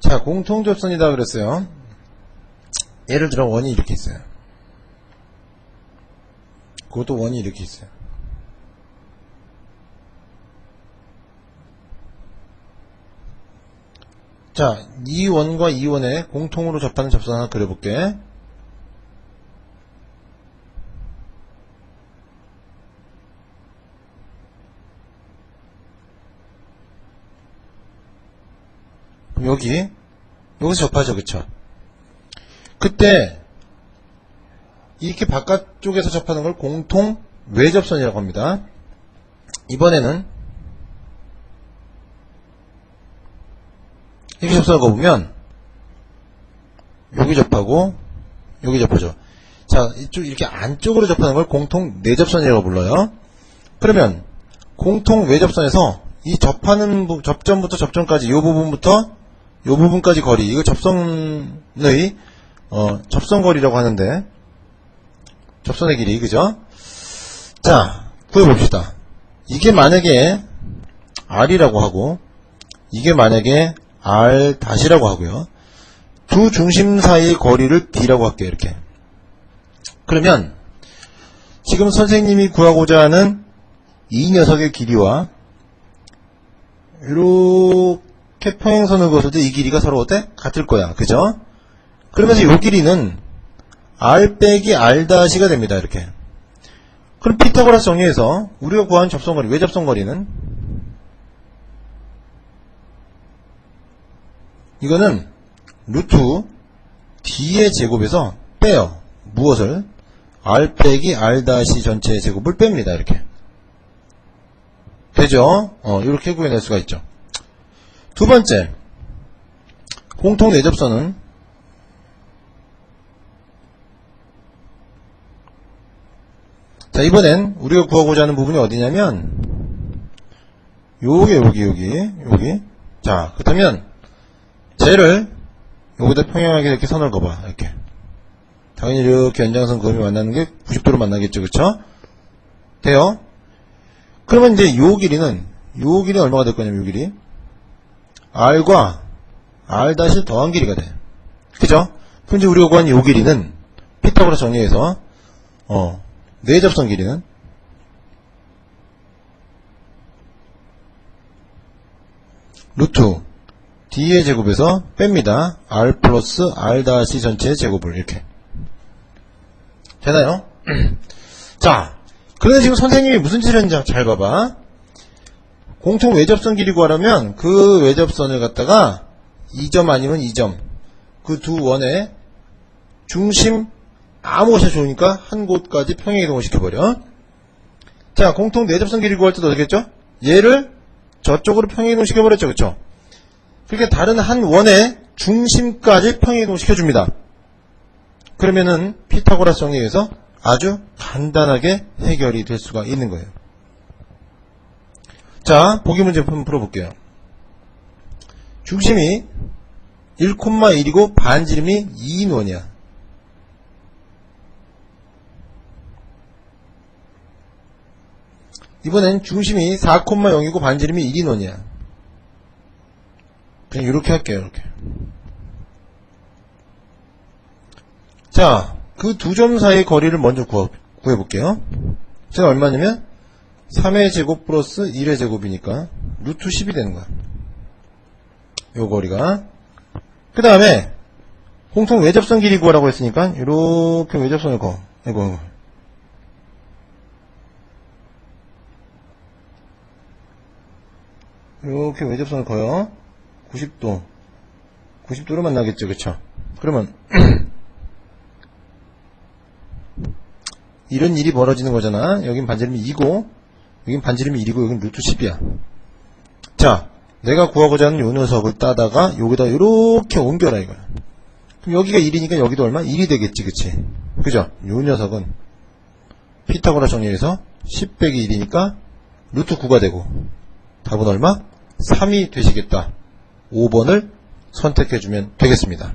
자, 공통접선이다 그랬어요. 예를 들어 원이 이렇게 있어요. 그것도 원이 이렇게 있어요. 자, 이 원과 이 원에 공통으로 접하는 접선 하나 그려볼게. 여기 여기서 접하죠 그쵸? 그때 이렇게 바깥쪽에서 접하는 걸 공통 외접선이라고 합니다. 이번에는 이렇게 접선을 거보면 여기 접하고 여기 접하죠. 자 이쪽 이렇게 안쪽으로 접하는 걸 공통 내접선이라고 불러요. 그러면 공통 외접선에서 이 접하는 부- 접점부터 접점까지 이 부분부터 이 부분까지 거리 이거 접선의 어, 접선거리라고 하는데 접선의 길이 그죠? 자 구해봅시다. 이게 만약에 r이라고 하고 이게 만약에 r 다시라고 하고요. 두 중심 사이의 거리를 d라고 할게요. 이렇게. 그러면 지금 선생님이 구하고자 하는 이 녀석의 길이와 이렇게 평행선을 그었을 때 이 길이가 서로 어때? 같을 거야. 그죠? 그러면서 이 길이는 r 빼기 r 다시가 됩니다. 이렇게. 그럼 피타고라스 정리해서 우리가 구한 접선거리, 외접선거리는 이거는 루트 d의 제곱에서 빼요. 무엇을? r 빼기 r 다시 전체의 제곱을 뺍니다. 이렇게. 되죠? 어, 이렇게 구해낼 수가 있죠. 두 번째, 공통 내접선은 자, 이번엔 우리가 구하고자 하는 부분이 어디냐면 요게 여기 여기 여기 자, 그렇다면 쟤를 여기다 평행하게 이렇게 선을 그어봐. 이렇게. 당연히 이렇게 연장선 그음이 만나는 게 90도로 만나겠죠. 그쵸? 돼요? 그러면 이제 요 길이는 요 길이 얼마가 될 거냐면 요 길이 r과 r 다시 더한 길이가 돼. 그죠? 이제 우리가 구한 요 길이는 피타고라스 정리해서 어 내접선 길이는 루트 d의 제곱에서 뺍니다. r 플러스 r 다시 전체의 제곱을 이렇게 되나요? 자, 그런데 지금 선생님이 무슨 짓을 했는지 잘 봐봐. 공통 외접선 길이 구하려면 그 외접선을 갖다가 2점 아니면 2점 그 두 원의 중심 아무 곳이 좋으니까 한 곳까지 평행 이동을 시켜버려. 자, 공통 내접선 길이 구할 때도 어떻겠죠? 얘를 저쪽으로 평행 이동 시켜버렸죠, 그쵸? 그렇게 다른 한 원의 중심까지 평행 이동 시켜줍니다. 그러면은 피타고라스 정리에서 아주 간단하게 해결이 될 수가 있는 거예요. 자, 보기 문제 한번 풀어볼게요. 중심이 1,1이고 반지름이 2인 원이야. 이번엔 중심이 4,0이고 반지름이 1인 원이야. 그냥 이렇게 할게요, 이렇게. 자, 그 두 점 사이의 거리를 먼저 구해볼게요. 제가 얼마냐면 3의 제곱 플러스 1의 제곱이니까 루트 10이 되는 거야. 요 거리가. 그 다음에 공통 외접선 길이 구하라고 했으니까 이렇게 외접선을 그어. 이거. 이렇게 외접선을 그어요. 90도. 90도로 만나겠죠, 그쵸? 그러면 이런 일이 벌어지는 거잖아. 여긴 반지름이 2고, 여긴 반지름이 1이고, 여긴 루트 10이야. 자, 내가 구하고자 하는 요 녀석을 따다가 여기다 이렇게 옮겨라 이거야. 그럼 여기가 1이니까 여기도 얼마? 1이 되겠지, 그치? 그죠? 요 녀석은 피타고라 정리해서 10 빼기 1이니까 루트 9가 되고 답은 얼마? 3이 되시겠다. 5번을 선택해주면 되겠습니다.